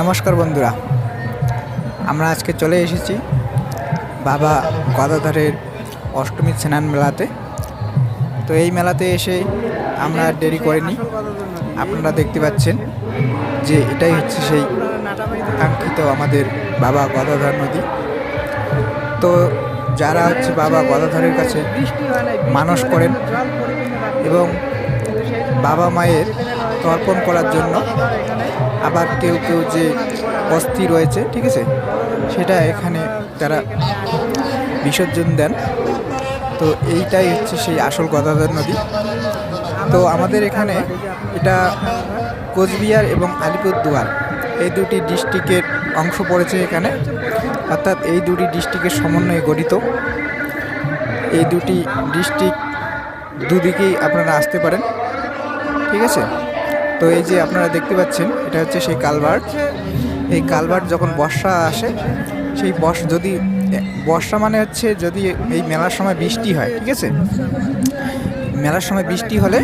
নমস্কার বন্ধুরা। আমরা আজকে চলে এসেছি বাবা গদাধরের অষ্টমী স্নান মেলাতে। তো এই মেলাতে এসে আমরা দেরি করিনি। আপনারা দেখতে পাচ্ছেন যে এটাই হচ্ছে সেই কাঙ্ক্ষিত আমাদের বাবা গদাধর নদী। তো যারা হচ্ছে বাবা গদাধরের কাছে মানস করেন এবং বাবা মায়ের তর্পণ করার জন্য আবার কেউ কেউ যে অস্থি রয়েছে, ঠিক আছে? সেটা এখানে তারা বিসর্জন দেন। তো এইটাই হচ্ছে সেই আসল গদাধর নদী। তো আমাদের এখানে এটা কোচবিহার এবং আলিপুরদুয়ার, এই দুটি ডিস্ট্রিক্টের অংশ পড়েছে এখানে। অর্থাৎ এই দুটি ডিস্ট্রিক্টের সমন্বয়ে গঠিত। এই দুটি ডিস্ট্রিক্ট দুদিকেই আপনারা আসতে পারেন, ঠিক আছে? তো এই যে আপনারা দেখতে পাচ্ছেন, এটা হচ্ছে সেই কালভার্ট। এই কালভার্ট যখন বর্ষা আসে, সেই বর্ষ যদি, বর্ষা মানে হচ্ছে যদি এই মেলার সময় বৃষ্টি হয়, ঠিক আছে? মেলার সময় বৃষ্টি হলে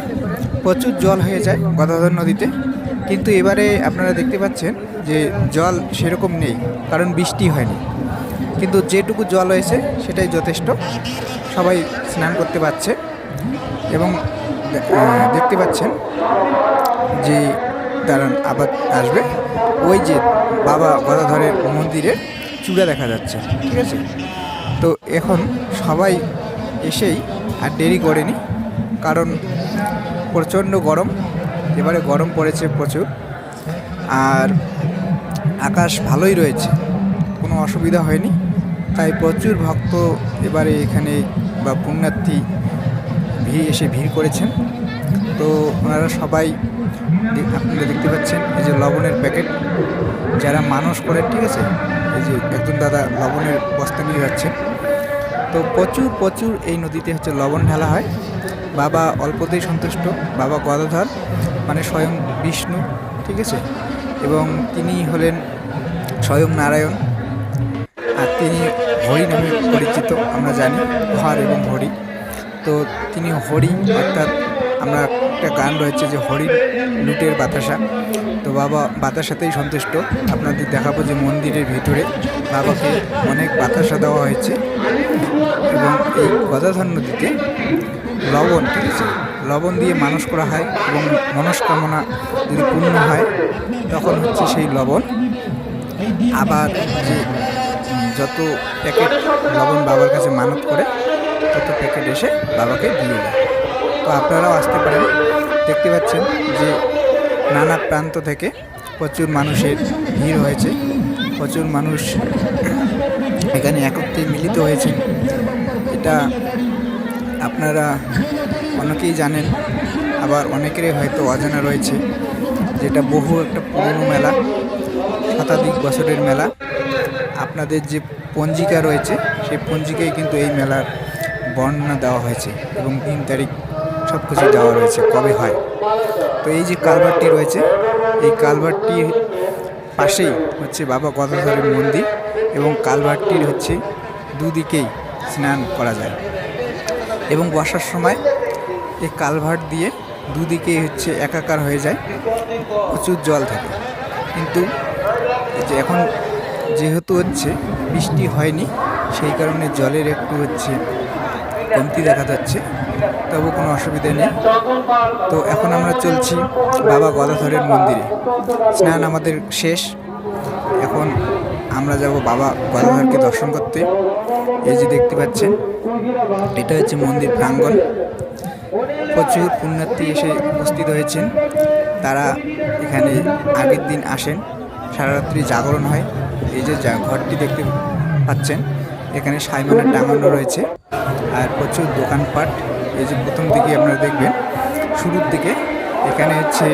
প্রচুর জল হয়ে যায় গদাধর নদীতে। কিন্তু এবারে আপনারা দেখতে পাচ্ছেন যে জল সেরকম নেই, কারণ বৃষ্টি হয়নি। কিন্তু যেটুকু জল হয়েছে, সেটাই যথেষ্ট। সবাই স্নান করতে পারছে। এবং দেখতে পাচ্ছেন যে দাঁড়ান আবার আসবে, ওই যে বাবা গদাধরের মন্দিরের চূড়া দেখা যাচ্ছে, ঠিক আছে? তো এখন সবাই এসেই আর দেরি করেনি, কারণ প্রচণ্ড গরম, এবারে গরম পড়েছে প্রচুর, আর আকাশ ভালোই রয়েছে, কোনো অসুবিধা হয়নি, তাই প্রচুর ভক্ত এবারে এখানে বা পুণ্যার্থী ভিড় এসে ভিড় করেছেন। তো ওনারা সবাই আপনারা দেখতে পাচ্ছেন, এই যে লবণের প্যাকেট। যারা মানুষ করেন ঠিক আছে? এই যে একজন দাদা লবণের বস্তা নিয়ে যাচ্ছেন। তো প্রচুর প্রচুর এই নদীতে হচ্ছে লবণ ঢালা হয়। বাবা অল্পতেই সন্তুষ্ট। বাবা গদাধর মানে স্বয়ং বিষ্ণু, ঠিক আছে? এবং তিনি হলেন স্বয়ং নারায়ণ। আর তিনি হরি নামে পরিচিত, আমরা জানি, হর এবং হরি। তো তিনি হরি, অর্থাৎ আমরা একটা গান রয়েছে যে হরি লুটের বাতাসা। তো বাবা বাতাসাতেই সন্তুষ্ট। আপনাদের দেখাবো যে মন্দিরের ভিতরে বাবাকে অনেক বাতাসা দেওয়া হয়েছে এবং এই গদাধর নদীতে লবণ ঠিক লবণ দিয়ে মানুষ করা হয় এবং মনস্কামনা যদি পূর্ণ হয়, তখন হচ্ছে সেই লবণ। আবার যে যত প্যাকেট লবণ বাবার কাছে মানত করে, তত প্যাকেট এসে বাবাকে দিয়ে দেয়। তো আপনারাও আসতে পারেন। দেখতে পাচ্ছেন যে নানা প্রান্ত থেকে প্রচুর মানুষের ভিড় হয়েছে। প্রচুর মানুষ এখানে একত্রে মিলিত হয়েছে এটা আপনারা অনেকেই জানেন, আবার অনেকেরই হয়তো অজানা রয়েছে যেটা বহু একটা পুরনো মেলা, শতাধিক বছরের মেলা। আপনাদের যে পঞ্জিকা রয়েছে, সেই পঞ্জিকায় কিন্তু এই মেলার বর্ণনা দেওয়া হয়েছে এবং তিন তারিখ সব কিছু দেওয়া রয়েছে, কবে হয়? তো এই যে কালভারটি রয়েছে, এই কালভারটি পাশেই হচ্ছে বাবা গদাধরের মন্দির এবং কালভারটির হচ্ছে দুদিকেই স্নান করা যায়। এবং বর্ষার সময় এই কালভার্ট দিয়ে দুদিকেই হচ্ছে একাকার হয়ে যায়, প্রচুর জল থাকে। কিন্তু যে এখন যেহেতু হচ্ছে বৃষ্টি হয়নি, সেই কারণে জলের একটু হচ্ছে কমতি দেখা যাচ্ছে, তবু কোনো অসুবিধা নেই। তো এখন আমরা চলছি বাবা গদাধরের মন্দিরে। স্নান আমাদের শেষ। এখন আমরা যাব বাবা গদাধরকে দর্শন করতে। এই যে দেখতে পাচ্ছেন, এটা হচ্ছে মন্দির প্রাঙ্গণ। প্রচুর পুণ্যার্থী এসে উপস্থিত হয়েছেন। তারা এখানে আগের দিন আসেন। সারা রাত্রি জাগরণ হয়। এই যে ঘরটি দেখতে পাচ্ছেন, এখানে সাইমানের টাঙানো রয়েছে। আর প্রচুর দোকানপাট। এই যে প্রথম দিকে আপনারা দেখবেন। শুরুর দিকে এখানে হচ্ছে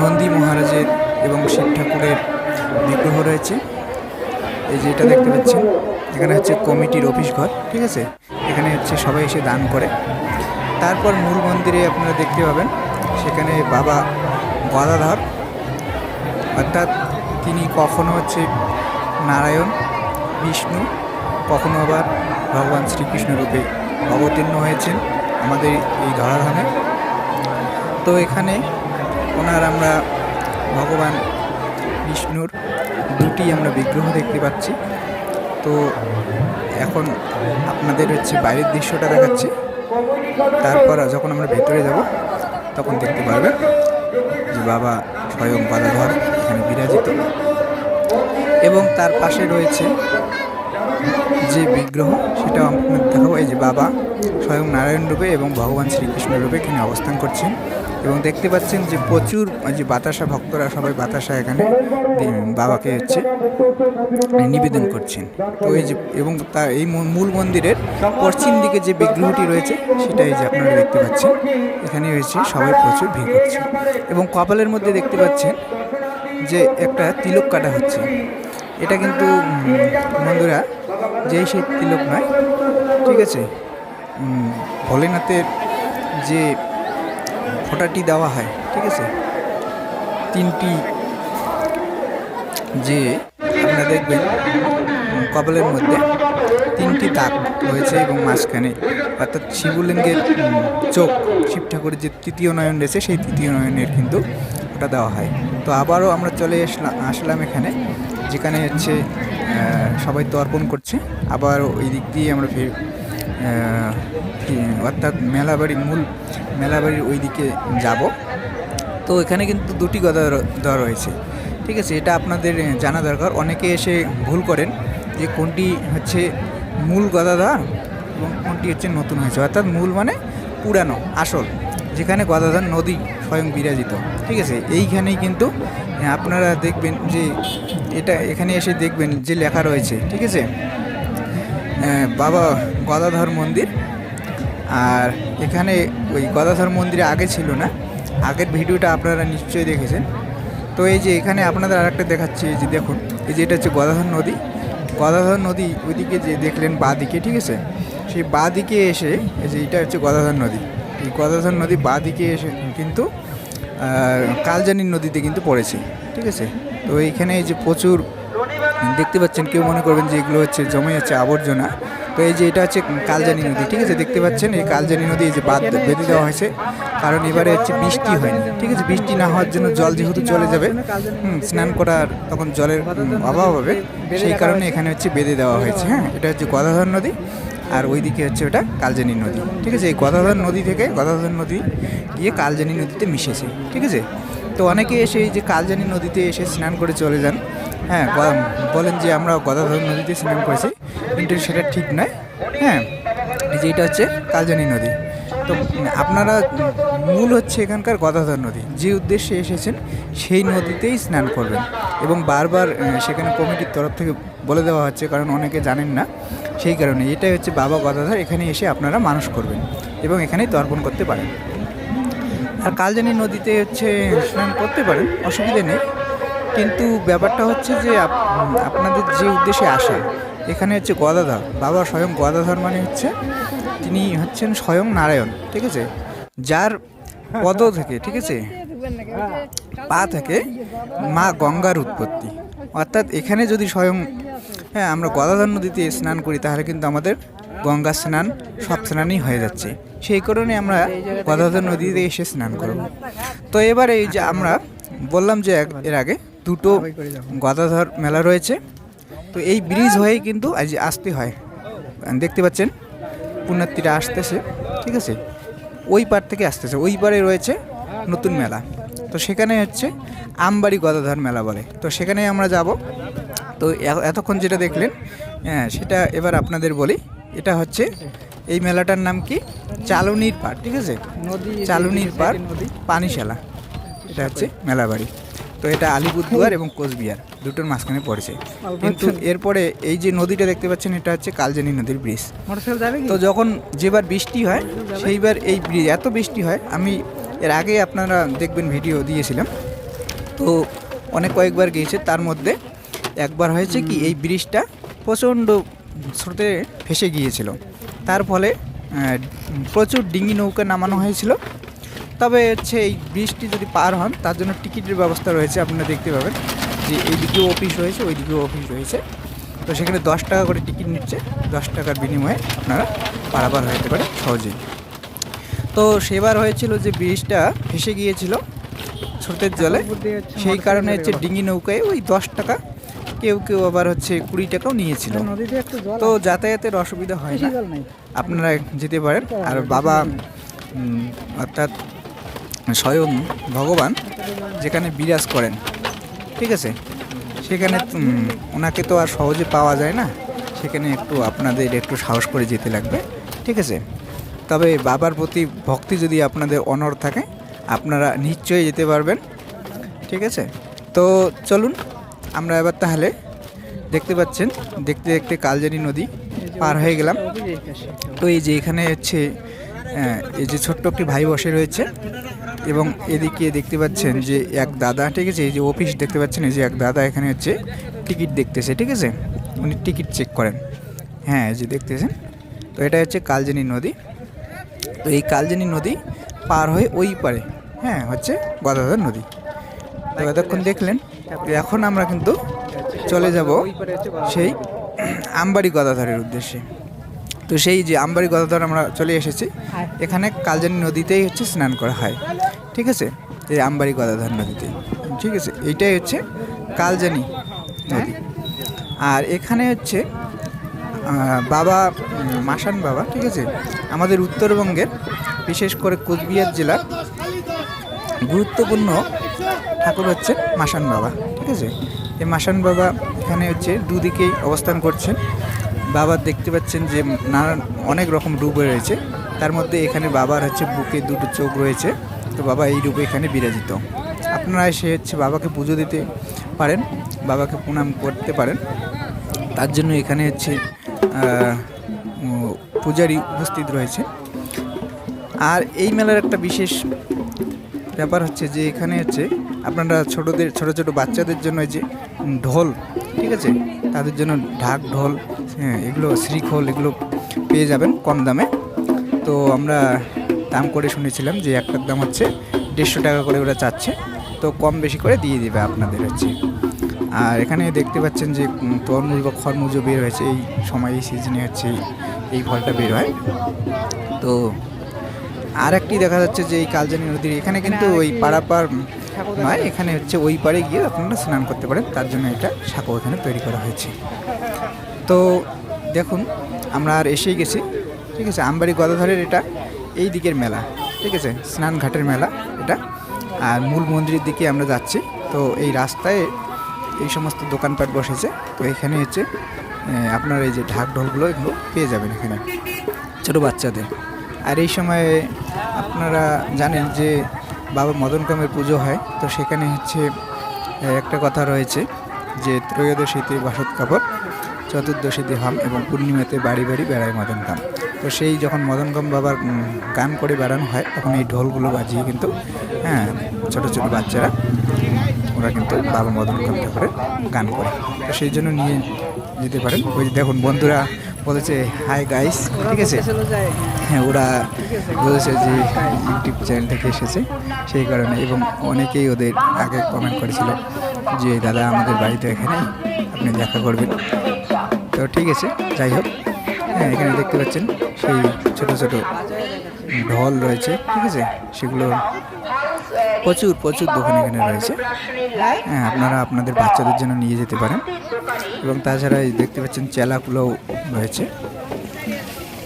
নন্দী মহারাজের এবং শিব ঠাকুরের বিগ্রহ রয়েছে। এই যে এটা দেখতে পাচ্ছেন, এখানে হচ্ছে কমিটির অফিস ঘর, ঠিক আছে? এখানে হচ্ছে সবাই এসে দান করে। তারপর মূল মন্দিরে আপনারা দেখতে পাবেন, সেখানে বাবা গদাধর, অর্থাৎ তিনি কখনো হচ্ছে নারায়ণ, বিষ্ণু, কখনো আবার ভগবান শ্রীকৃষ্ণ রূপে অবতীর্ণ হয়েছেন আমাদের এই ধরাধামে। তো এখানে ওনার আমরা ভগবান বিষ্ণুর দুটি আমরা বিগ্রহ দেখতে পাচ্ছি। তো এখন আপনাদের হচ্ছে বাইরের দৃশ্যটা দেখাচ্ছি। তারপর যখন আমরা ভেতরে যাব, তখন দেখতে পারবেন যে বাবা স্বয়ং গদাধর এখানে বিরাজিত। এবং তার পাশে রয়েছে যে বিগ্রহ, সেটা আপনাদের দেখাবো। এই যে বাবা স্বয়ং নারায়ণ রূপে এবং ভগবান শ্রীকৃষ্ণ রূপে এখানে অবস্থান করছেন এবং দেখতে পাচ্ছেন যে প্রচুর যে বাতাসা, ভক্তরা সবাই বাতাসা এখানে বাবাকে হচ্ছে নিবেদন করছেন। তো এই যে, এবং তার এই মূল মন্দিরের পশ্চিম দিকে যে বিগ্রহটি রয়েছে সেটাই যে আপনারা দেখতে পাচ্ছেন। এখানে হয়েছে সবাই প্রচুর ভিড় করছে। এবং কপালের মধ্যে দেখতে পাচ্ছেন যে একটা তিলক কাটা হচ্ছে। এটা কিন্তু বন্ধুরা যেই সেই তিলক নয় ঠিক আছে? ভোলেনাথের যে ফোঁটাটি দেওয়া হয় ঠিক আছে? তিনটি যে আপনারা দেখবেন উম, কপালের মধ্যে তিনটি দাগ রয়েছে এবং মাঝখানে অর্থাৎ শিবলিঙ্গের চোখ শিব ঠাকুরের যে তৃতীয় নয়ন রয়েছে সেই তৃতীয় নয়নের কিন্তু ওটা দেওয়া হয়। তো আবারও আমরা চলে আসলাম আসলাম এখানে, যেখানে হচ্ছে সবাই তো অর্পণ করছে। আবার ওই দিক দিয়ে আমরা ফের অর্থাৎ মেলাবাড়ি মূল, মেলাবাড়ির ওই দিকে যাব। তো এখানে কিন্তু দুটি গদা দেওয়া রয়েছে। ঠিক আছে, এটা আপনাদের জানা দরকার। অনেকে এসে ভুল করেন যে কোনটি হচ্ছে মূল গদাধর এবং কোনটি হচ্ছে নতুন হয়েছে। অর্থাৎ মূল মানে পুরানো, আসল, যেখানে গদাধর নদী স্বয়ং বিরাজিত। ঠিক আছে এইখানেই কিন্তু আপনারা দেখবেন যে এটা এখানে এসে দেখবেন যে লেখা রয়েছে ঠিক আছে? আহ, বাবা গদাধর মন্দির আর এখানে ওই গদাধর মন্দিরে আগে ছিল না আগের ভিডিওটা আপনারা নিশ্চয়ই দেখেছেন। তো এই যে এখানে আপনাদের আরেকটা দেখাচ্ছি এই যে দেখুন এই যে এটা হচ্ছে গদাধর নদী গদাধর নদী ওইদিকে যে দেখলেন বাঁ দিকে ঠিক আছে? সেই বাঁ দিকে এসে এই যে এটা হচ্ছে গদাধর নদী এই গদাধর নদী বাঁ দিকে এসে কিন্তু কালজানি নদীতে কিন্তু পড়েছে, ঠিক আছে? তো এইখানে এই যে প্রচুর, দেখতে পাচ্ছেন, কেউ মনে করবেন যে এগুলো হচ্ছে জমে যাচ্ছে আবর্জনা। তো এই যে এটা হচ্ছে কালজানি নদী, ঠিক আছে? দেখতে পাচ্ছেন, এই কালজানি নদী এই যে বাদ বেঁধে দেওয়া হয়েছে, কারণ এবারে হচ্ছে বৃষ্টি হয়নি, ঠিক আছে? বৃষ্টি না হওয়ার জন্য জল যেহেতু চলে যাবে স্নান করার তখন জলের অভাব হবে, সেই কারণে এখানে হচ্ছে বেঁধে দেওয়া হয়েছে হ্যাঁ? এটা হচ্ছে গদাধর নদী। আর ওই দিকে হচ্ছে ওটা কালজানি নদী, ঠিক আছে? এই গদাধর নদী থেকে গদাধর নদী গিয়ে কালজানি নদীতে মিশেছে, ঠিক আছে? তো অনেকে এসে এই যে কালজানি নদীতে এসে স্নান করে চলে যান। হ্যাঁ বলেন যে আমরা গদাধর নদীতে স্নান করেছি, কিন্তু সেটা ঠিক নয়। হ্যাঁ যে এটা হচ্ছে কালজানি নদী। তো আপনারা মূল হচ্ছে এখানকার গদাধর নদী, যে উদ্দেশ্যে এসেছেন সেই নদীতেই স্নান করবেন। এবং বারবার সেখানে কমিটির তরফ থেকে বলে দেওয়া হচ্ছে, কারণ অনেকে জানেন না। সেই কারণে এটাই হচ্ছে বাবা গদাধর, এখানে এসে আপনারা মানুষ করবেন এবং এখানেই তর্পণ করতে পারেন। আর কালজানি নদীতে হচ্ছে স্নান করতে পারেন, অসুবিধে নেই। কিন্তু ব্যাপারটা হচ্ছে যে আপনাদের যে উদ্দেশ্যে আসা, এখানে হচ্ছে গদাধর, বাবা স্বয়ং গদাধর মানে হচ্ছে তিনি হচ্ছেন স্বয়ং নারায়ণ, ঠিক আছে? যার পদ থেকে, ঠিক আছে? পা থেকে মা গঙ্গার উৎপত্তি। অর্থাৎ এখানে যদি স্বয়ং হ্যাঁ আমরা গদাধর নদীতে স্নান করি, তাহলে কিন্তু আমাদের গঙ্গা স্নান সব স্নানই হয়ে যাচ্ছে। সেই কারণে আমরা গদাধর নদীতে এসে স্নান করব। তো এবারে এই যে আমরা বললাম যে এর আগে দুটো গদাধর মেলা রয়েছে, তো এই ব্রিজ হয়েই কিন্তু আজ আসতে হয়। দেখতে পাচ্ছেন, পুণ্যার্থীরা আসতেছে, ঠিক আছে? ওই পার থেকে আসতেছে, ওই পারে রয়েছে নতুন মেলা। তো সেখানে হচ্ছে আমবাড়ি গদাধর মেলা বলে। তো সেখানে আমরা যাব। তো এতক্ষণ যেটা দেখলেন হ্যাঁ সেটা এবার আপনাদের বলি। এটা হচ্ছে এই মেলাটার নাম কি? চালনির পার ঠিক আছে? চালনির পার পানিশালা। এটা হচ্ছে মেলাবাড়ি। তো এটা আলিপুরদুয়ার এবং কোচবিহার দুটোর মাঝখানে পড়েছে। কিন্তু এরপরে এই যে নদীটা দেখতে পাচ্ছেন এটা হচ্ছে কালজানি নদীর ব্রিজ। তো যখন যেবার বৃষ্টি হয় সেইবার এই ব্রিজ এত বৃষ্টি হয় আমি এর আগে আপনারা দেখবেন ভিডিও দিয়েছিলাম। তো অনেক কয়েকবার গিয়েছে তার মধ্যে একবার হয়েছে কি এই ব্রিজটা প্রচণ্ড স্রোতে ফেসে গিয়েছিল। তার ফলে প্রচুর ডিঙি নৌকা নামানো হয়েছিল। তবে হচ্ছে এই ব্রিজটি যদি পার হন তার জন্য টিকিটের ব্যবস্থা রয়েছে আপনারা দেখতে পাবেন। যে এইদিকেও অফিস রয়েছে ওইদিকেও অফিস রয়েছে। তো সেখানে দশ টাকা করে টিকিট নিচ্ছে। দশ টাকার বিনিময়ে আপনারা পারাপার হতে পারে সহজেই। তো সেবার হয়েছিল যে ব্রিজটা ভেসে গিয়েছিল স্রোতের জলে সেই কারণে হচ্ছে ডিঙি নৌকায় ওই দশ টাকা কেউ কেউ আবার হচ্ছে কুড়ি টাকাও নিয়েছিল। তো যাতায়াতের অসুবিধা হয় না। আপনারা যেতে পারেন। আর বাবা অর্থাৎ স্বয়ং ভগবান যেখানে বিরাজ করেন ঠিক আছে? সেখানে ওনাকে তো আর সহজে পাওয়া যায় না। সেখানে একটু আপনাদের একটু সাহস করে যেতে লাগবে ঠিক আছে? তবে বাবার প্রতি ভক্তি যদি আপনাদের অনর থাকে আপনারা নিশ্চয়ই যেতে পারবেন ঠিক আছে? তো চলুন আমরা এবার তাহলে দেখতে পাচ্ছেন, দেখতে দেখতে কালজানি নদী পার হয়ে গেলাম। তো এই যে এখানে হচ্ছে এই যে ছোট্ট একটি ভাই বসে রয়েছে এবং এদিকে দেখতে পাচ্ছেন যে এক দাদা, ঠিক আছে, এই যে অফিস দেখতে পাচ্ছেন, এই যে এক দাদা এখানে হচ্ছে টিকিট দেখতেছে, ঠিক আছে, উনি টিকিট চেক করেন। হ্যাঁ এই যে দেখতেছেন, তো এটা হচ্ছে কালজানি নদী। তো এই কালজানি নদী পার হয়ে ওই পারে হ্যাঁ হচ্ছে গদাধর নদী। তো এতক্ষণ দেখলেন এখন আমরা কিন্তু চলে যাব সেই আমবাড়ি গদাধরের উদ্দেশ্যে। তো সেই যে আমবাড়ি গদাধর আমরা চলে এসেছি, এখানে কালজানি নদীতেই হচ্ছে স্নান করা হয়। ঠিক আছে? এই আমবাড়ি গদাধর নদীতে ঠিক আছে? এইটাই হচ্ছে কালজানি নদী। আর এখানে হচ্ছে বাবা মাসান বাবা, ঠিক আছে? আমাদের উত্তরবঙ্গের বিশেষ করে কোচবিহার জেলার গুরুত্বপূর্ণ ঠাকুর হচ্ছে মাসান বাবা, ঠিক আছে? এই মাসান বাবা এখানে হচ্ছে দুদিকেই অবস্থান করছেন। বাবা দেখতে পাচ্ছেন যে নানান অনেক রকম রূপ রয়েছে। তার মধ্যে এখানে বাবার হচ্ছে বুকে দুটো চোখ রয়েছে। তো বাবা এই রূপে এখানে বিরাজিত। আপনারা এসে হচ্ছে বাবাকে পুজো দিতে পারেন, বাবাকে প্রণাম করতে পারেন। তার জন্য এখানে হচ্ছে পূজারি উপস্থিত রয়েছে। আর এই মেলার একটা বিশেষ ব্যাপার হচ্ছে যে এখানে হচ্ছে আপনারা ছোটদের ছোট ছোট বাচ্চাদের জন্য যে ঢোল ঠিক আছে? তাদের জন্য ঢাক ঢোল হ্যাঁ এগুলো শ্রীখোল এগুলো পেয়ে যাবেন কম দামে। তো আমরা দাম করে শুনেছিলাম যে একটার দাম হচ্ছে দেড়শো টাকা করে ওরা চাচ্ছে। তো কম বেশি করে দিয়ে দেবে আপনাদের হচ্ছে। আর এখানে দেখতে পাচ্ছেন যে তরমুজ বা খরমুজও বের হয়েছে। এই সময় এই সিজনে হচ্ছে এই- এই ফলটা বের হয়। তো আর একটি দেখা যাচ্ছে যে এই কালজানি নদীর এখানে কিন্তু ওই পাড়াপাড় নয় এখানে হচ্ছে ওই পারে গিয়ে আপনারা স্নান করতে পারেন তার জন্য এটা সাঁকো এখানে তৈরি করা হয়েছে। তো দেখুন আমরা আর এসেই গেছি ঠিক আছে? আমবাড়ি গদাধরের এটা এই দিকের মেলা ঠিক আছে? স্নান ঘাটের মেলা এটা। আর মূল মন্দিরের দিকে আমরা যাচ্ছি তো এই রাস্তায় এই সমস্ত দোকানপাট বসেছে তো এখানে হচ্ছে আপনার এই যে ঢাক ঢোলগুলো এগুলো পেয়ে যাবেন এখানে ছোটো বাচ্চাদের। আর এই সময়ে আপনারা জানেন যে বাবা মদন কামের পুজো হয়। তো সেখানে হচ্ছে একটা কথা রয়েছে যে ত্রয়োদশীতে বাসত কাপড়, চতুর্দশীতে হাম এবং পূর্ণিমাতে বাড়ি বাড়ি বেড়ায় মদন কাম তো সেই যখন মদন কাম বাবার গান করে বেড়ানো হয়, তখন এই ঢোলগুলো বাজিয়ে কিন্তু হ্যাঁ ছোটো ছোটো বাচ্চারা, ওরা কিন্তু বাবা মদন কাম ঠাকুরের গান করে। তো সেই জন্য নিয়ে যেতে পারেন। ওই দেখুন বন্ধুরা বলেছে হাই গাইস ঠিক আছে? হ্যাঁ ওরা বলেছে যে ইউটিউব চ্যানেল থেকে এসেছে সেই কারণে এবং অনেকেই ওদের আগে কমেন্ট করেছিল যে, দাদা, আমাদের বাড়িতে এখানে আপনি দেখা করবেন। তো ঠিক আছে, যাই হোক। হ্যাঁ এখানে দেখতে পাচ্ছেন সেই ছোট ছোট ঢল রয়েছে, ঠিক আছে? সেগুলো প্রচুর প্রচুর দোকান এখানে রয়েছে। হ্যাঁ আপনারা আপনাদের বাচ্চাদের জন্য নিয়ে যেতে পারেন। এবং তাছাড়া এই দেখতে পাচ্ছেন চেলাগুলোও রয়েছে।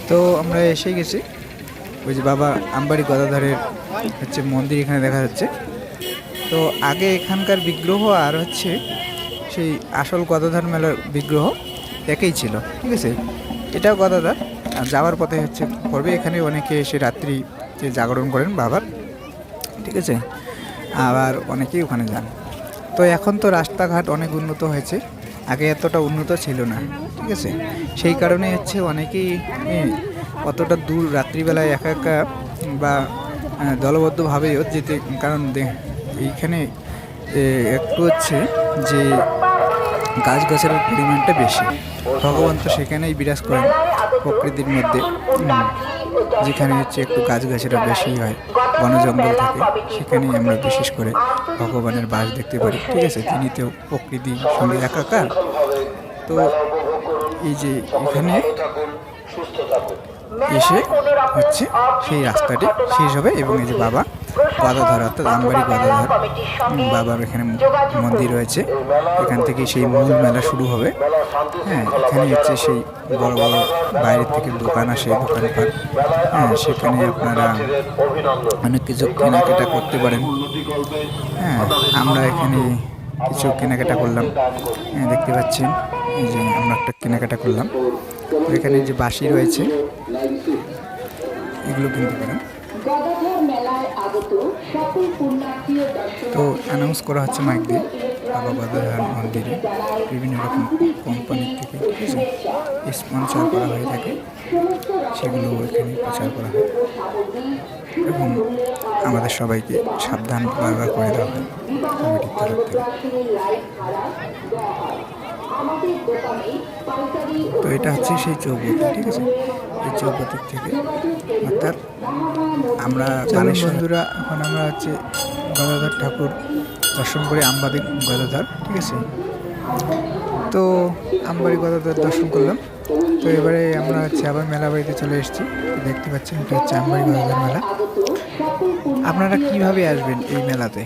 তো আমরা এসে গেছি। ওই যে বাবা আমবাড়ি গদাধরের হচ্ছে মন্দির এখানে দেখা যাচ্ছে। তো আগে এখানকার বিগ্রহ আর হচ্ছে সেই আসল গদাধর মেলার বিগ্রহ একই ছিল ঠিক আছে? এটাও গদাধর। আর যাওয়ার পথে হচ্ছে করবে। এখানে অনেকে এসে রাত্রি যে জাগরণ করেন বাবার ঠিক আছে? আবার অনেকেই ওখানে যান। তো এখন তো রাস্তাঘাট অনেক উন্নত হয়েছে। আগে এতটা উন্নত ছিল না, ঠিক আছে? সেই কারণে হচ্ছে অনেকেই অতটা দূর রাত্রিবেলায় একা একা বা দলবদ্ধভাবেও যেতে, কারণ এইখানে একটু হচ্ছে যে গাছগাছালির পরিমাণটা বেশি। ভগবান তো সেখানেই বিরাজ করেন প্রকৃতির মধ্যে। যেখানে হচ্ছে একটু গাছগাছিরা বেশি হয় বন জঙ্গল থাকে, সেখানেই আমরা বিশেষ করে ভগবানের বাস দেখতে পারি। ঠিক আছে, তিনি তো প্রকৃতির সঙ্গে একাকার। তো এই যে এখানে এসে হচ্ছে সেই রাস্তাটি শেষ হবে এবং এই যে বাবা গদাধর অর্থাৎ আমবাড়ি গদাধর বাবার এখানে মন্দির রয়েছে। এখান থেকে সেই মূল মেলা শুরু হবে। হ্যাঁ এখানে হচ্ছে সেই বড় বড় বাইরের থেকে দোকান আসে, দোকানপাট। হ্যাঁ সেখানে আপনারা অনেক কিছু কেনাকাটা করতে পারেন। হ্যাঁ আমরা এখানে কিছু কেনাকাটা করলাম। হ্যাঁ দেখতে পাচ্ছেন, এই যে আমরা একটা কেনাকাটা করলাম। এখানে যে বাঁশি রয়েছে, এগুলো কিনতে পারেন। তো অ্যানাউন্স করা হচ্ছে মাইক দিয়ে। বাবা গদাধর মন্দিরে বিভিন্ন রকম কোম্পানির থেকে স্পন্সর করা হয়ে থাকে। সেগুলো এখানে প্রচার করা হয়। এবং আমাদের সবাইকে সাবধান বারবার করে দেওয়া হয়। কমিটির তরফ থেকে। তো এটা হচ্ছে সেই চৌপতি ঠিক আছে? এই চৌপতির থেকে। অর্থাৎ আমরা চলুন বন্ধুরা এখন আমরা হচ্ছে গদাধর ঠাকুর দর্শন করে আমবাদি গদাধর ঠিক আছে? তো আমবাড়ি গদাধর দর্শন করলাম। তো এবারে আমরা হচ্ছে আবার মেলা বাড়িতে চলে এসেছি। দেখতে পাচ্ছেন এটা হচ্ছে আমবাড়ি গদাধর মেলা। আপনারা কীভাবে আসবেন এই মেলাতে?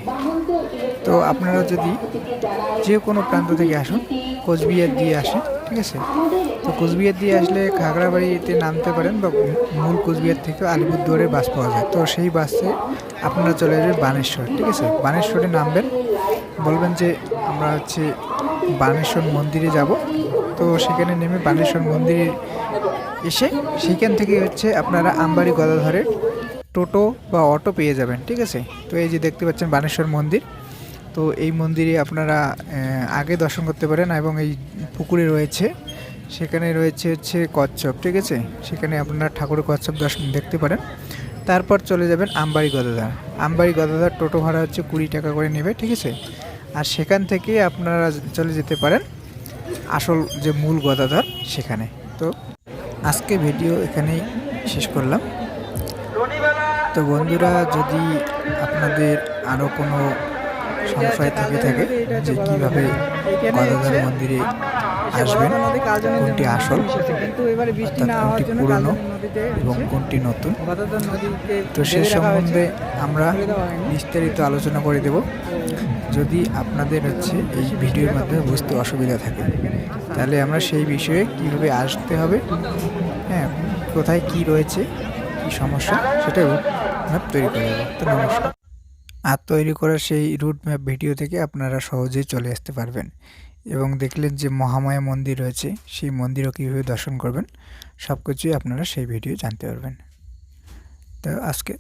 তো আপনারা যদি যে কোনো প্রান্ত থেকে আসুন, কোচবিহার দিয়ে আসেন, ঠিক আছে? তো কোচবিহার দিয়ে আসলে খাগড়াবাড়িতে নামতে পারেন বা মূল কোচবিহার থেকে আলিপুরদুয়ারের বাস পাওয়া যায়। তো সেই বাসে আপনারা চলে আসবেন বানেশ্বর, ঠিক আছে? বানেশ্বরে নামবেন, বলবেন যে আমরা হচ্ছে বানেশ্বর মন্দিরে যাব। তো সেখানে নেমে বানেশ্বর মন্দিরে এসে সেখান থেকে হচ্ছে আপনারা আমবাড়ি গদাধরের টোটো বা অটো পেয়ে যাবেন, ঠিক আছে? তো এই যে দেখতে পাচ্ছেন বানেশ্বর মন্দির। তো এই মন্দিরে আপনারা আগে দর্শন করতে পারেন এবং এই পুকুরে রয়েছে। সেখানে রয়েছে হচ্ছে কচ্ছপ, ঠিক আছে? সেখানে আপনারা ঠাকুরের কচ্ছপ দর্শন দেখতে পারেন। তারপর চলে যাবেন আমবাড়ি গদাধার। আমবাড়ি গদাধার টোটো ভাড়া হচ্ছে কুড়ি টাকা করে নেবে, ঠিক আছে? আর সেখান থেকে আপনারা চলে যেতে পারেন আসল যে মূল গদাধর সেখানে। তো আজকে ভিডিও এখানেই শেষ করলাম। তো বন্ধুরা, যদি আপনাদের আরও কোনো সংশয় থেকে থাকে যে কীভাবে গদাধর মন্দিরে আসবেন কোনটি আসল অর্থাৎ কোনটি পুরনো এবং কোনটি নতুন। তো সে সম্বন্ধে আমরা বিস্তারিত আলোচনা করে দেব। যদি আপনাদের হচ্ছে এই ভিডিওর মাধ্যমে বুঝতে অসুবিধা থাকে তাহলে আমরা সেই বিষয়ে কীভাবে আসতে হবে হ্যাঁ কোথায় কি রয়েছে কি সমস্যা সেটাও তৈরি করে দেবো। তো নমস্কার। আর তৈরি করা সেই রুট ম্যাপ ভিডিও থেকে আপনারা সহজেই চলে আসতে পারবেন। এবং দেখলেন যে মহামায়া মন্দির রয়েছে, সেই মন্দিরও কীভাবে দর্শন করবেন সব কিছুই আপনারা সেই ভিডিও জানতে পারবেন। তো আজকে